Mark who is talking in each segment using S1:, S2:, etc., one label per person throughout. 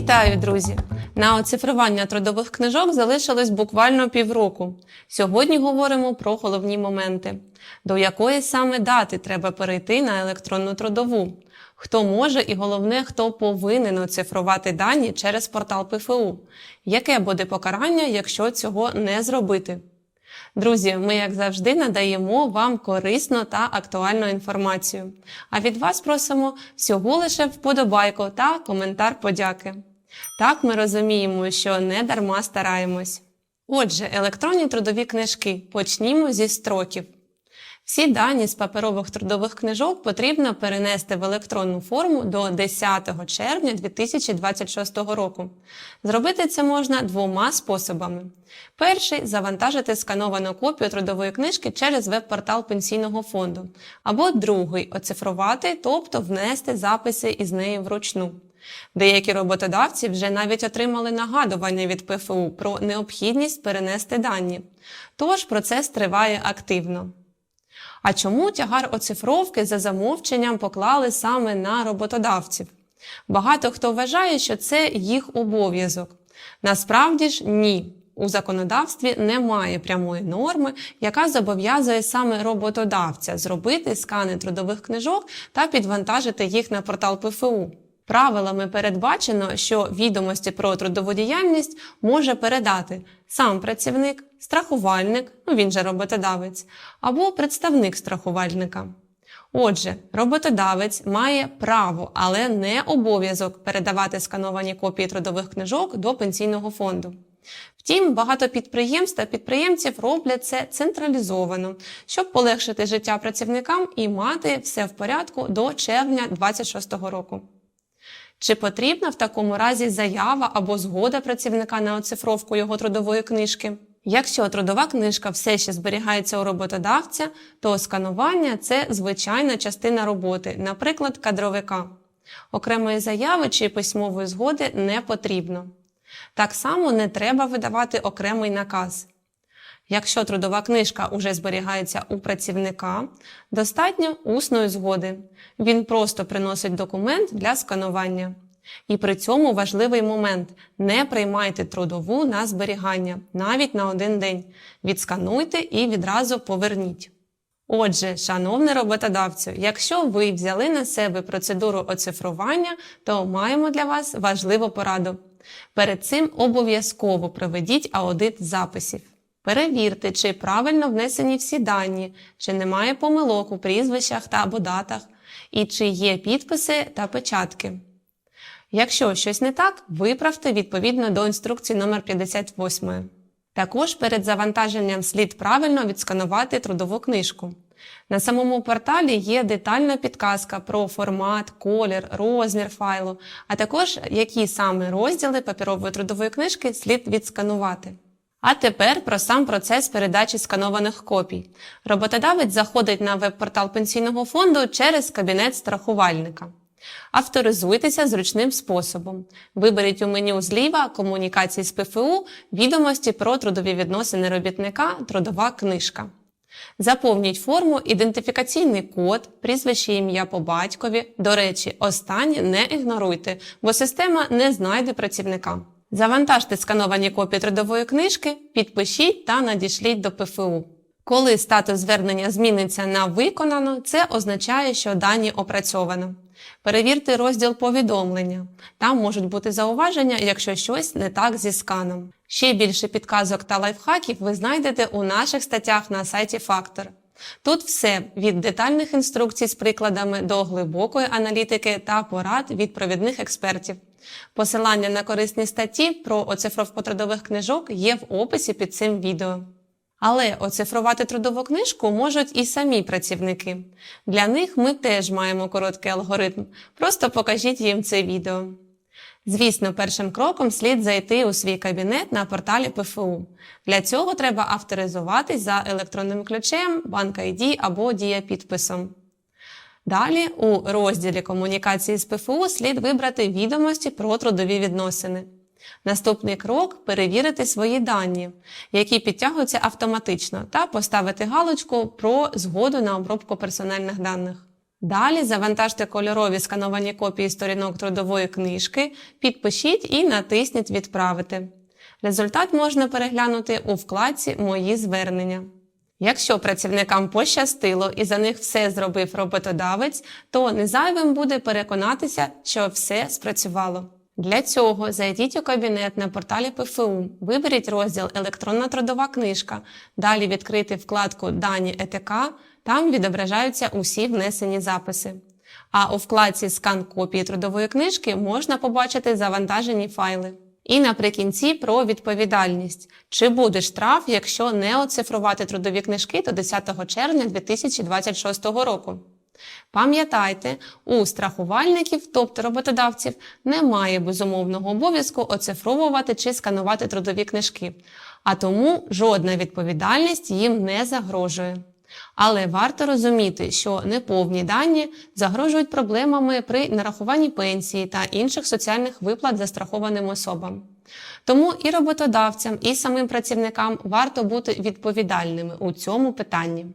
S1: Вітаю, друзі! На оцифрування трудових книжок залишилось буквально півроку. Сьогодні говоримо про головні моменти. До якої саме дати треба перейти на електронну трудову? Хто може і головне, хто повинен оцифрувати дані через портал ПФУ? Яке буде покарання, якщо цього не зробити? Друзі, ми, як завжди, надаємо вам корисну та актуальну інформацію. А від вас просимо всього лише вподобайку та коментар подяки. Так ми розуміємо, що не дарма стараємось. Отже, електронні трудові книжки. Почнімо зі строків. Всі дані з паперових трудових книжок потрібно перенести в електронну форму до 10 червня 2026 року. Зробити це можна двома способами. Перший завантажити скановану копію трудової книжки через веб-портал пенсійного фонду, або другий оцифрувати, тобто внести записи із неї вручну. Деякі роботодавці вже навіть отримали нагадування від ПФУ про необхідність перенести дані. Тож процес триває активно. А чому тягар оцифровки за замовченням поклали саме на роботодавців? Багато хто вважає, що це їх обов'язок. Насправді ж ні. У законодавстві немає прямої норми, яка зобов'язує саме роботодавця зробити скани трудових книжок та підвантажити їх на портал ПФУ. Правилами передбачено, що відомості про трудову діяльність може передати сам працівник, страхувальник, ну він же роботодавець, або представник страхувальника. Отже, роботодавець має право, але не обов'язок передавати скановані копії трудових книжок до пенсійного фонду. Втім, багато підприємств та підприємців роблять це централізовано, щоб полегшити життя працівникам і мати все в порядку до червня 2026 року. Чи потрібна в такому разі заява або згода працівника на оцифровку його трудової книжки? Якщо трудова книжка все ще зберігається у роботодавця, то сканування це звичайна частина роботи, наприклад, кадровика. Окремої заяви чи письмової згоди не потрібно. Так само не треба видавати окремий наказ. Якщо трудова книжка уже зберігається у працівника, достатньо усної згоди. Він просто приносить документ для сканування. І при цьому важливий момент: не приймайте трудову на зберігання навіть на один день. Відскануйте і відразу поверніть. Отже, шановний роботодавцю, якщо ви взяли на себе процедуру оцифрування, то маємо для вас важливу пораду. Перед цим обов'язково проведіть аудит записів. Перевірте, чи правильно внесені всі дані, чи немає помилок у прізвищах та або датах, і чи є підписи та печатки. Якщо щось не так, виправте відповідно до інструкції номер 58. Також перед завантаженням слід правильно відсканувати трудову книжку. На самому порталі є детальна підказка про формат, колір, розмір файлу, а також які саме розділи паперової трудової книжки слід відсканувати. А тепер про сам процес передачі сканованих копій. Роботодавець заходить на веб-портал пенсійного фонду через кабінет страхувальника. Авторизуйтеся зручним способом. Виберіть у меню зліва комунікації з ПФУ відомості про трудові відносини робітника Трудова книжка. Заповніть форму ідентифікаційний код, прізвище ім'я по батькові. До речі, останнє не ігноруйте, бо система не знайде працівника. Завантажте скановані копії трудової книжки, підпишіть та надішліть до ПФУ. Коли статус звернення зміниться на виконано, це означає, що дані опрацьовано. Перевірте розділ повідомлення. Там можуть бути зауваження, якщо щось не так зі сканом. Ще більше підказок та лайфхаків ви знайдете у наших статтях на сайті Фактор. Тут все від детальних інструкцій з прикладами до глибокої аналітики та порад від провідних експертів. Посилання на корисні статті про оцифровку трудових книжок є в описі під цим відео. Але оцифрувати трудову книжку можуть і самі працівники. Для них ми теж маємо короткий алгоритм. Просто покажіть їм це відео. Звісно, першим кроком слід зайти у свій кабінет на порталі ПФУ. Для цього треба авторизуватись за електронним ключем, банк ID або дієпідписом. Далі у розділі комунікації з ПФУ слід вибрати відомості про трудові відносини. Наступний крок перевірити свої дані, які підтягуються автоматично, та поставити галочку про згоду на обробку персональних даних. Далі завантажте кольорові скановані копії сторінок трудової книжки, підпишіть і натисніть Відправити. Результат можна переглянути у вкладці Мої звернення. Якщо працівникам пощастило і за них все зробив роботодавець, то незайвим буде переконатися, що все спрацювало. Для цього зайдіть у кабінет на порталі ПФУ, виберіть розділ Електронна трудова книжка, далі відкрити вкладку Дані ЕТК, там відображаються усі внесені записи. А у вкладці Скан копії трудової книжки можна побачити завантажені файли. І наприкінці про відповідальність. Чи буде штраф, якщо не оцифрувати трудові книжки до 10 червня 2026 року? Пам'ятайте, у страхувальників, тобто роботодавців, немає безумовного обов'язку оцифровувати чи сканувати трудові книжки, а тому жодна відповідальність їм не загрожує. Але варто розуміти, що неповні дані загрожують проблемами при нарахуванні пенсії та інших соціальних виплат застрахованим особам. Тому і роботодавцям, і самим працівникам варто бути відповідальними у цьому питанні.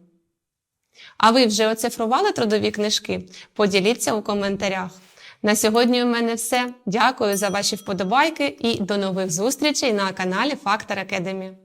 S1: А ви вже оцифрували трудові книжки? Поділіться у коментарях. На сьогодні у мене все. Дякую за ваші вподобайки і до нових зустрічей на каналі Factor Academy.